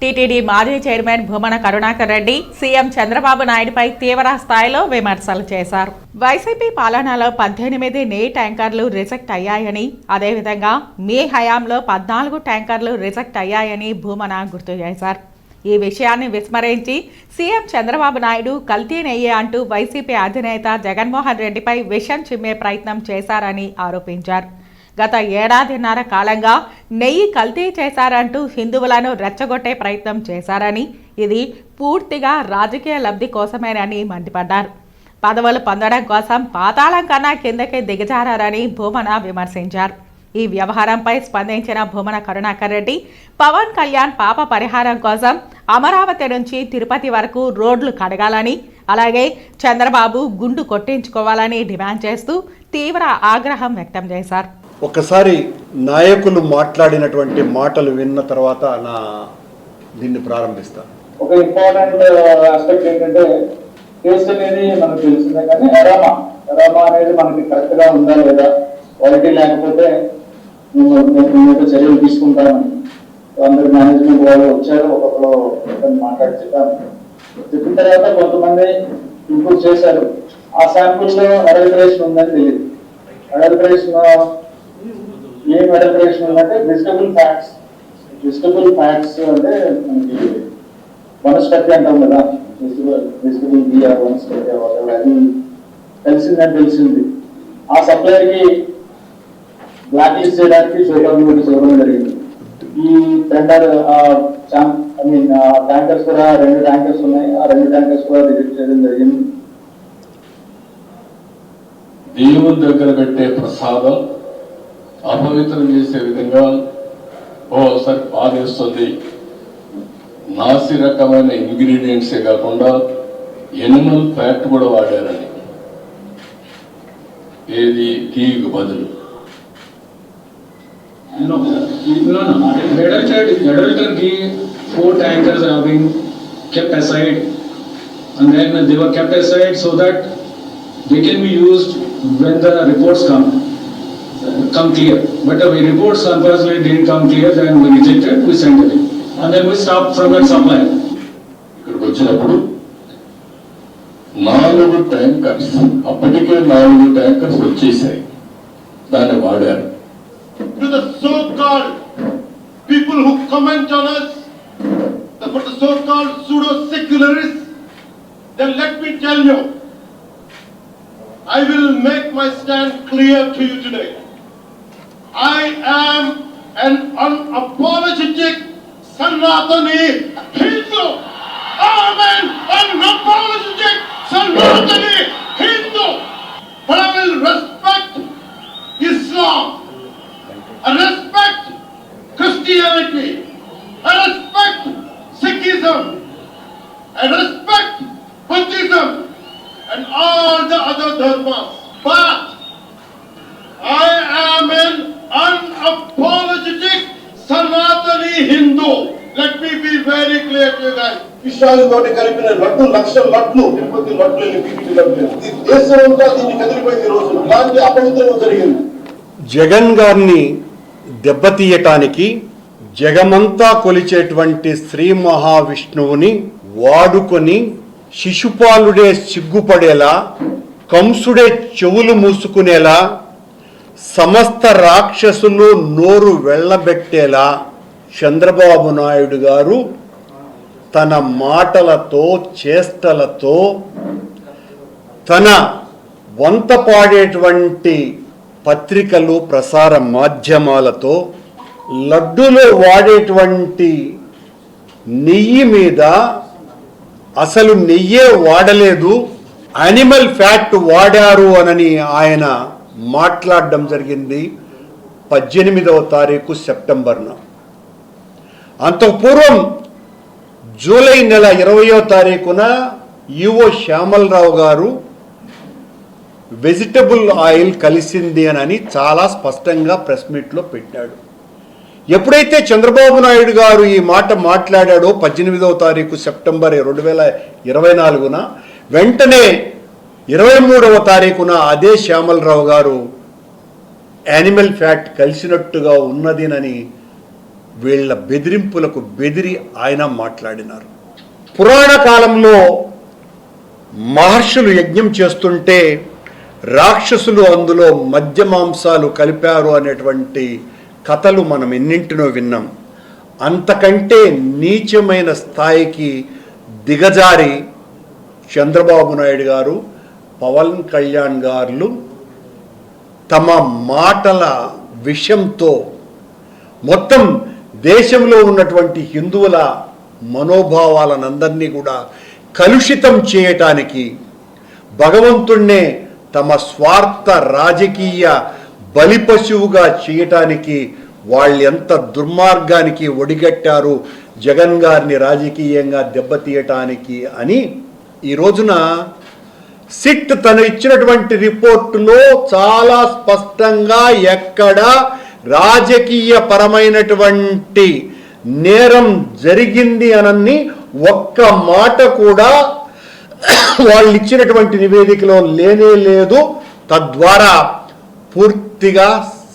TTD మాజీ chairman Bhumana Karunakar Reddy CM Chandrababu నాయుడుపై తీవ్ర స్థాయిలో విమర్శలు చేశారు. వైసీపీ పాలనలో పద్దెనిమిది నే ట్యాంకర్లు రిజెక్ట్ అయ్యాయని అదేవిధంగా మీ హయాంలో పద్నాలుగు ట్యాంకర్లు రిజెక్ట్ అయ్యాయని భూమన గుర్తు చేశారు. ఈ విషయాన్ని విస్మరించి సీఎం చంద్రబాబు నాయుడు కల్తీ నెయ్యి అంటూ వైసీపీ అధినేత జగన్మోహన్ రెడ్డిపై విషం చిమ్మే ప్రయత్నం చేశారని ఆరోపించారు. గత ఏడాదిన్నర కాలంగా నెయ్యి కల్తీ చేశారంటూ హిందువులను రెచ్చగొట్టే ప్రయత్నం చేశారని ఇది పూర్తిగా రాజకీయ లబ్ధి కోసమేనని మండిపడ్డారు. పదవులు పొందడం కోసం పాతాళం కన్నా కిందకే దిగజారని భూమన విమర్శించారు. ఈ వ్యవహారంపై స్పందించిన భూమన కరుణాకర్ రెడ్డి పవన్ కళ్యాణ్ పాప పరిహారం కోసం అమరావతి నుంచి తిరుపతి వరకు రోడ్లు కడగాలని అలాగే చంద్రబాబు గుండు కొట్టించుకోవాలని డిమాండ్ చేస్తూ తీవ్ర ఆగ్రహం వ్యక్తం చేశారు. ఒకసారి నాయకులు మాట్లాడినటువంటి మాటలు విన్న తర్వాత నా దీన్ని ప్రారంభిస్తాను ఒక ఇంపార్టెంట్ ఆస్పెక్ట్ uh, ఏంటంటే టేస్ట్ అనేది మనకు తెలిసిందే కానీ ఎరామా ఎరామా అనేది మనకి కరెక్ట్గా ఉందా లేదా? క్వాలిటీ లేకపోతే మేము చర్యలు తీసుకుంటామని అందరు మేనేజ్మెంట్ వాళ్ళు వచ్చారు ఒక్కొక్కరు మాట్లాడి చెప్పాను. చెప్పిన తర్వాత కొంతమంది ఇంప్రూవ్ చేశారు. ఆ శాంపుల్లో అడల్టరేషన్ ఉందని తెలియదు. అడల్టరేషన్ ఏం అడల్టరేషన్ అంటే వెజిటబుల్ ఫ్యాట్స్ వెజిటబుల్ ఫ్యాట్స్ అంటే మనకి వనస్పతి అంటాం కదా. వెజిటబుల్ బిఆర్ వనస్పతి అది తెలిసిందని తెలిసింది. ఆ సప్లైకి బ్లాక్లిస్ట్ చేయడానికి చూడడం చూడడం జరిగింది. ఈ టెండర్ ఐ మీన్ ట్యాంకర్స్ కూడా రెండు ట్యాంకర్స్ ఉన్నాయి. ఆ రెండు ట్యాంకర్స్ కూడా రిజెక్ట్ చేయడం జరిగింది. దేవుని దగ్గర పెట్టే ప్రసాదం అపవిత్రం చేసే విధంగా ఓసారి బాధేస్తుంది నాసి రకమైన ఇంగ్రీడియంట్సే కాకుండా ఎనిమల్ ఫ్యాట్ కూడా వాడారని ఏది టీకి బదులు No, no, no. Adulterated, adulterated ghee, four tankers have been kept aside. And then they were kept aside so that they can be used when the reports come, come clear. But the reports unfortunately didn't come clear, then we rejected, we sent it. And then we stopped from that supply. ఇక్కడికి వచ్చినప్పుడు నాలుగు tankers అప్పటికే నాలుగు tankers వచ్చేసాయి దాన్ని వాడారు to the so-called people who comment on us, the, for the so-called pseudo-secularists, then let me tell you, I will make my stand clear to you today. I am an unapologetic Sanatani Hindu. Very clear to clear to you కలిపిన లడ్డు లక్షల లడ్లు తిరుపతి లడ్లు వెళ్ళి లడ్లు ఈ దేశం అంతా దీన్ని కదిలిపోయింది రోజు. ఇలాంటి అపవిత్రం జరిగింది. జగన్ గారిని దెబ్బతీయటానికి జగమంతా కొలిచేటువంటి శ్రీ మహావిష్ణువుని వాడుకొని శిశుపాలుడే సిగ్గుపడేలా కంసుడే చెవులు మూసుకునేలా సమస్త రాక్షసులు నోరు వెళ్ళబెట్టేలా చంద్రబాబు నాయుడు గారు తన మాటలతో చేష్టలతో తన వంత పాడేటువంటి పత్రికలు ప్రసార మాధ్యమాలతో లడ్డూలో వాడేటువంటి నెయ్యి మీద అసలు నెయ్యే వాడలేదు అనిమల్ ఫ్యాట్ వాడారు అనని ఆయన మాట్లాడడం జరిగింది పద్దెనిమిదవ తారీఖు సెప్టెంబర్న. అంతకుపూర్వం జూలై నెల ఇరవయో తారీఖున ఈఓ శ్యామలరావు గారు వెజిటబుల్ ఆయిల్ కలిసింది అని చాలా స్పష్టంగా ప్రెస్ మీట్లో పెట్టాడు. ఎప్పుడైతే చంద్రబాబు నాయుడు గారు ఈ మాట మాట్లాడాడో పద్దెనిమిదవ తారీఖు సెప్టెంబర్ రెండు వేల ఇరవై నాలుగున వెంటనే ఇరవై మూడవ తారీఖున అదే శ్యామలరావు గారు యానిమల్ ఫ్యాట్ కలిసినట్టుగా ఉన్నదినని వీళ్ళ బెదిరింపులకు బెదిరి ఆయన మాట్లాడినారు. పురాణ కాలంలో మహర్షులు యజ్ఞం చేస్తుంటే రాక్షసులు అందులో మద్య మాంసాలు కలిపారు అనేటువంటి కథలు మనం ఎన్నింటినో విన్నాం. అంతకంటే నీచమైన స్థాయికి దిగజారి చంద్రబాబు నాయుడు గారు పవన్ కళ్యాణ్ గారు తమ మాటల విషయంతో మొత్తం దేశంలో ఉన్నటువంటి హిందువుల మనోభావాలనందరినీ కూడా కలుషితం చేయటానికి భగవంతుణ్ణే తమ స్వార్థ రాజకీయ బలిపశువుగా చేయటానికి వాళ్ళు ఎంత దుర్మార్గానికి ఒడిగట్టారు జగన్ గారిని రాజకీయంగా దెబ్బతీయటానికి అని ఈ రోజున సిట్ తను ఇచ్చినటువంటి రిపోర్టులో చాలా స్పష్టంగా ఎక్కడ రాజకీయ పరమైనటువంటి నేరం జరిగింది అనని ఒక్క మాట కూడా వాళ్ళు ఇచ్చినటువంటి నివేదికలో లేనే లేదు. తద్వారా పూర్తిగా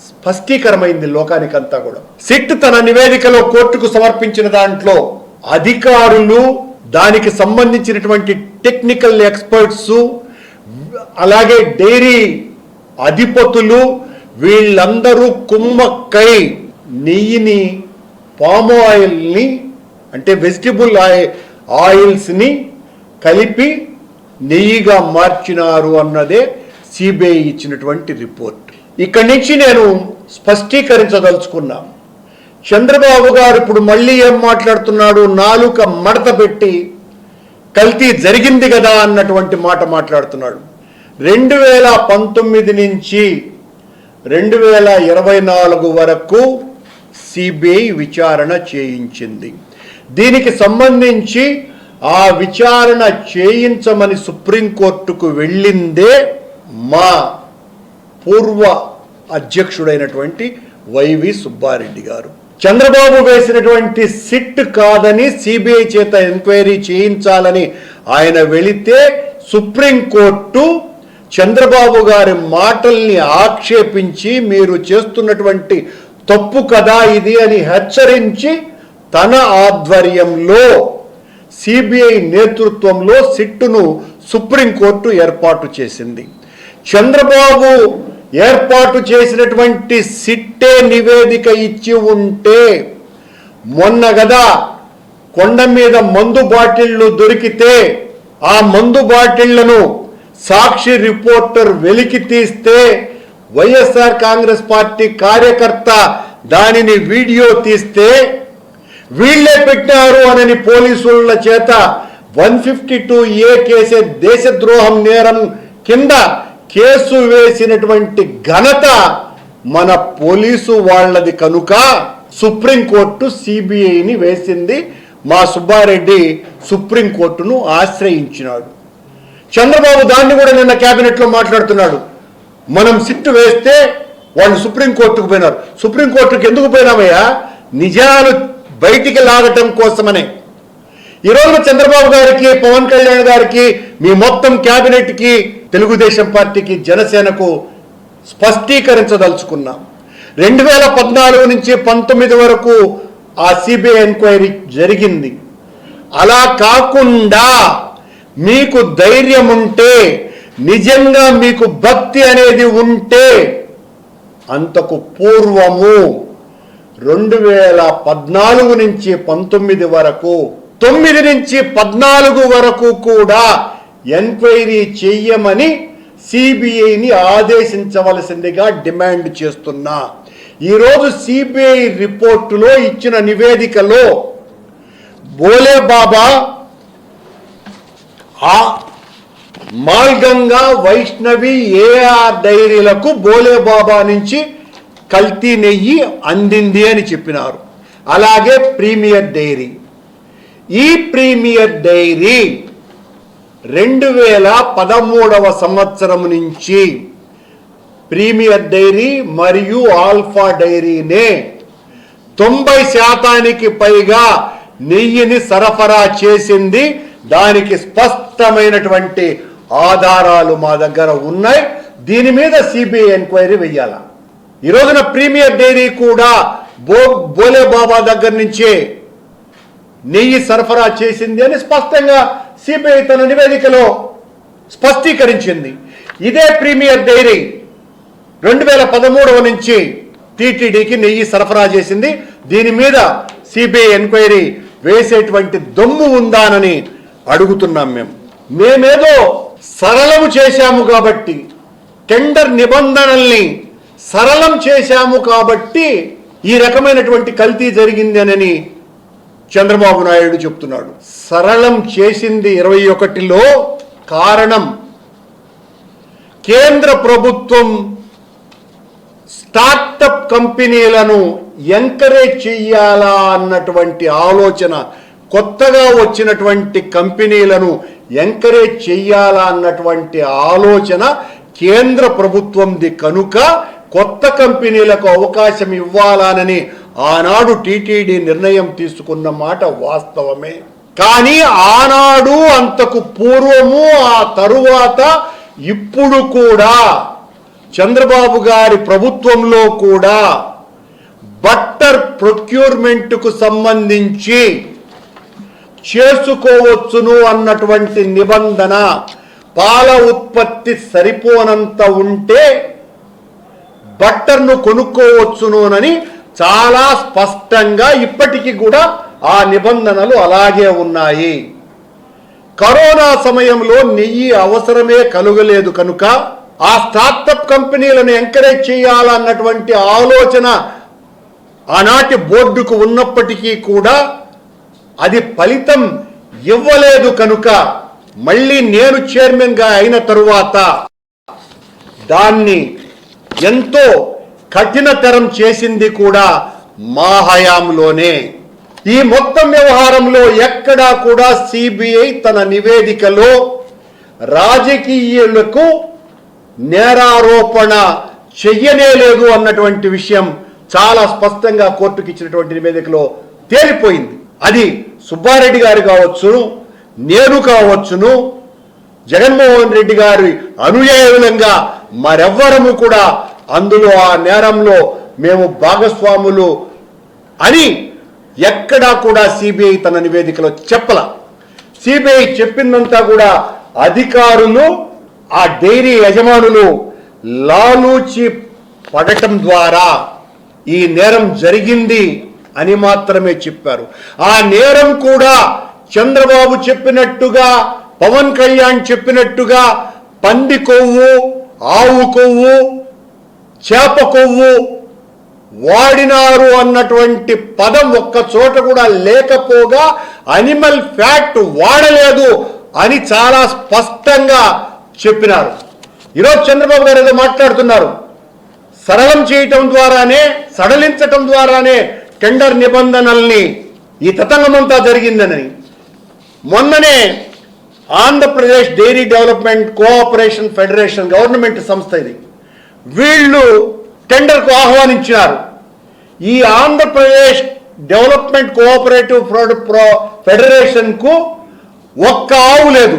స్పష్టీకరమైంది లోకానికంతా కూడా. సిట్ తన నివేదికలో కోర్టుకు సమర్పించిన దాంట్లో అధికారులు దానికి సంబంధించినటువంటి టెక్నికల్ ఎక్స్పర్ట్స్ అలాగే డైరీ అధిపతులు వీళ్ళందరూ కుమ్మక్కై నెయ్యిని పామ్ ఆయిల్ని అంటే వెజిటబుల్ ఆయిల్స్ని కలిపి నెయ్యిగా మార్చినారు అన్నదే సిబిఐ ఇచ్చినటువంటి రిపోర్ట్. ఇక్కడి నుంచి నేను స్పష్టీకరించదలుచుకున్నా. చంద్రబాబు గారు ఇప్పుడు మళ్ళీ ఏం మాట్లాడుతున్నాడు? నాలుక మడత పెట్టి కల్తీ జరిగింది కదా అన్నటువంటి మాట మాట్లాడుతున్నాడు. రెండు వేల పంతొమ్మిది నుంచి రెండు వేల ఇరవై నాలుగు వరకు సిబిఐ విచారణ చేయించింది. దీనికి సంబంధించి ఆ విచారణ చేయించమని సుప్రీంకోర్టుకు వెళ్ళిందే మా పూర్వ అధ్యక్షుడైనటువంటి వైవి సుబ్బారెడ్డి గారు. చంద్రబాబు వేసినటువంటి సిట్ కాదని సిబిఐ చేత ఎంక్వైరీ చేయించాలని ఆయన వెళితే సుప్రీంకోర్టు చంద్రబాబు గారి మాటల్ని ఆక్షేపించి మీరు చేస్తున్నటువంటి తప్పు కదా ఇది అని హెచ్చరించి తన ఆధ్వర్యంలో సిబిఐ నేతృత్వంలో సిట్టును సుప్రీంకోర్టు ఏర్పాటు చేసింది. చంద్రబాబు ఏర్పాటు చేసినటువంటి సిట్టే నివేదిక ఇచ్చి ఉంటే మొన్న గదా కొండ మీద మందు బాటిళ్ళు దొరికితే ఆ మందు బాటిళ్ళను సాక్షి రిపోర్టర్ వెలికి తీస్తే వైఎస్ఆర్ కాంగ్రెస్ పార్టీ కార్యకర్త దానిని వీడియో తీస్తే వీళ్ళే పెట్టారు అనని పోలీసుల చేత వన్ ఫిఫ్టీ టూ ఏ కేసే దేశద్రోహం నేరం కింద కేసు వేసినటువంటి ఘనత మన పోలీసు వాళ్ళది కనుక సుప్రీంకోర్టు సిబిఐని వేసింది మా సుబ్బారెడ్డి సుప్రీంకోర్టును ఆశ్రయించినాడు. చంద్రబాబు దాన్ని కూడా నిన్న క్యాబినెట్లో మాట్లాడుతున్నాడు. మనం సిట్టు వేస్తే వాళ్ళు సుప్రీంకోర్టుకు పోయినారు. సుప్రీంకోర్టుకు ఎందుకు పోయినామయ్యా? నిజాలు బయటికి లాగటం కోసమనే. ఈరోజు చంద్రబాబు గారికి పవన్ కళ్యాణ్ గారికి మీ మొత్తం క్యాబినెట్కి తెలుగుదేశం పార్టీకి జనసేనకు స్పష్టీకరించదలుచుకున్నాం. రెండు వేల పద్నాలుగు నుంచి పంతొమ్మిది వరకు ఆ సిబిఐ ఎంక్వైరీ జరిగింది. అలా కాకుండా మీకు ధైర్యం ఉంటే నిజంగా మీకు భక్తి అనేది ఉంటే అంతకు పూర్వము రెండు వేల పద్నాలుగు నుంచి పంతొమ్మిది వరకు తొమ్మిది నుంచి పద్నాలుగు వరకు కూడా ఎంక్వైరీ చెయ్యమని సిబిఐని ఆదేశించవలసిందిగా డిమాండ్ చేస్తున్నా. ఈరోజు సిబిఐ రిపోర్టులో ఇచ్చిన నివేదికలో బోలే బాబా ఆ మాల్గంగా వైష్ణవి ఏఆర్ డైరీలకు బోలేబాబా నుంచి కల్తీ నెయ్యి అందింది అని చెప్పినారు. అలాగే ప్రీమియర్ డైరీ. ఈ ప్రీమియర్ డైరీ రెండు వేల పదమూడవ సంవత్సరం నుంచి ప్రీమియర్ డైరీ మరియు ఆల్ఫా డైరీనే తొంభై శాతానికి పైగా నెయ్యిని సరఫరా చేసింది దానికి స్పష్టమైనటువంటి ఆధారాలు మా దగ్గర ఉన్నాయి. దీని మీద సిబిఐ ఎంక్వైరీ వెయ్యాల? ఈ రోజున ప్రీమియర్ డైరీ కూడా బో బోలే బాబా దగ్గర నుంచే నెయ్యి సరఫరా చేసింది అని స్పష్టంగా సిబిఐ తన నివేదికలో స్పష్టీకరించింది. ఇదే ప్రీమియర్ డైరీ రెండు వేల పదమూడవ నుంచి టీటీడీకి నెయ్యి సరఫరా చేసింది. దీని మీద సిబిఐ ఎంక్వైరీ వేసేటువంటి దమ్ము ఉందానని అడుగుతున్నాం మేము. మేమేదో సరళము చేశాము కాబట్టి టెండర్ నిబంధనల్ని సరళం చేశాము కాబట్టి ఈ రకమైనటువంటి కల్తీ జరిగింది అని చంద్రబాబు నాయుడు చెప్తున్నాడు. సరళం చేసింది ఇరవై ఒకటిలో కారణం కేంద్ర ప్రభుత్వం స్టార్టప్ కంపెనీలను ఎంకరేజ్ చెయ్యాలా అన్నటువంటి ఆలోచన కొత్తగా వచ్చినటువంటి కంపెనీలను ఎంకరేజ్ చెయ్యాలా అన్నటువంటి ఆలోచన కేంద్ర ప్రభుత్వంది కనుక కొత్త కంపెనీలకు అవకాశం ఇవ్వాలనని ఆనాడు టీటీడీ నిర్ణయం తీసుకున్న మాట వాస్తవమే. కానీ ఆనాడు అంతకు పూర్వము ఆ తరువాత ఇప్పుడు కూడా చంద్రబాబు గారి ప్రభుత్వంలో కూడా బట్టర్ ప్రొక్యూర్మెంట్కు సంబంధించి చేసుకోవచ్చును అన్నటువంటి నిబంధన పాల ఉత్పత్తి సరిపోనంత ఉంటే బట్టర్ను కొనుక్కోవచ్చునని చాలా స్పష్టంగా ఇప్పటికీ కూడా ఆ నిబంధనలు అలాగే ఉన్నాయి. కరోనా సమయంలో నెయ్యి అవసరమే కలుగలేదు కనుక ఆ స్టార్టప్ కంపెనీలను ఎంకరేజ్ చేయాలన్నటువంటి ఆలోచన ఆనాటి బోర్డుకు ఉన్నప్పటికీ కూడా అది ఫలితం ఇవ్వలేదు కనుక మళ్ళీ నేను చైర్మన్గా అయిన తరువాత దాన్ని ఎంతో కఠినతరం చేసింది కూడా మా హయాంలోనే. ఈ మొత్తం వ్యవహారంలో ఎక్కడా కూడా సిబిఐ తన నివేదికలో రాజకీయులకు నేరారోపణ చెయ్యనేలేదు అన్నటువంటి విషయం చాలా స్పష్టంగా కోర్టుకి ఇచ్చినటువంటి నివేదికలో తేలిపోయింది. అది సుబ్బారెడ్డి గారు కావచ్చును నేను కావచ్చును జగన్మోహన్ రెడ్డి గారి అనుయాయులంగా మరెవ్వరము కూడా అందులో ఆ నేరంలో మేము భాగస్వాములు అని ఎక్కడా కూడా సిబిఐ తన నివేదికలో చెప్పల. సిబిఐ చెప్పిందంతా కూడా అధికారులు ఆ డైరీ యజమానులు లాలూచి పడటం ద్వారా ఈ నేరం జరిగింది. అని మాత్రమే చెప్పారు. ఆ నేరం కూడా చంద్రబాబు చెప్పినట్టుగా పవన్ కళ్యాణ్ చెప్పినట్టుగా పంది కొవ్వు ఆవు కొవ్వు చేప కొవ్వు వాడినారు అన్నటువంటి పదం ఒక్క చోట కూడా లేకపోగా అనిమల్ ఫ్యాట్ వాడలేదు అని చాలా స్పష్టంగా చెప్పినారు. ఈరోజు చంద్రబాబు గారు ఏదో మాట్లాడుతున్నారు. సరళం చేయటం ద్వారానే సడలించటం ద్వారానే టెండర్ నిబంధనల్ని ఈ తతంగమంతా జరిగిందని మొన్ననే Andhra Pradesh dairy development cooperation federation government సంస్థ ఇది. వీళ్ళు టెండర్కు ఆహ్వానించినారు. ఈ Andhra Pradesh development cooperative pro pro ఫెడరేషన్కు ఒక్క ఆవు లేదు.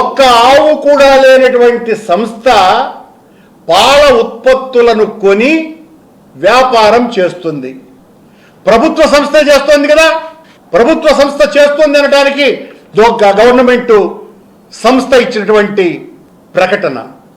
ఒక్క ఆవు కూడా లేనటువంటి సంస్థ పాల ఉత్పత్తులను కొని వ్యాపారం చేస్తుంది. ప్రభుత్వ సంస్థ చేస్తోంది కదా? ప్రభుత్వ సంస్థ చేస్తోంది అనడానికి గవర్నమెంట్ సంస్థ ఇచ్చినటువంటి ప్రకటన.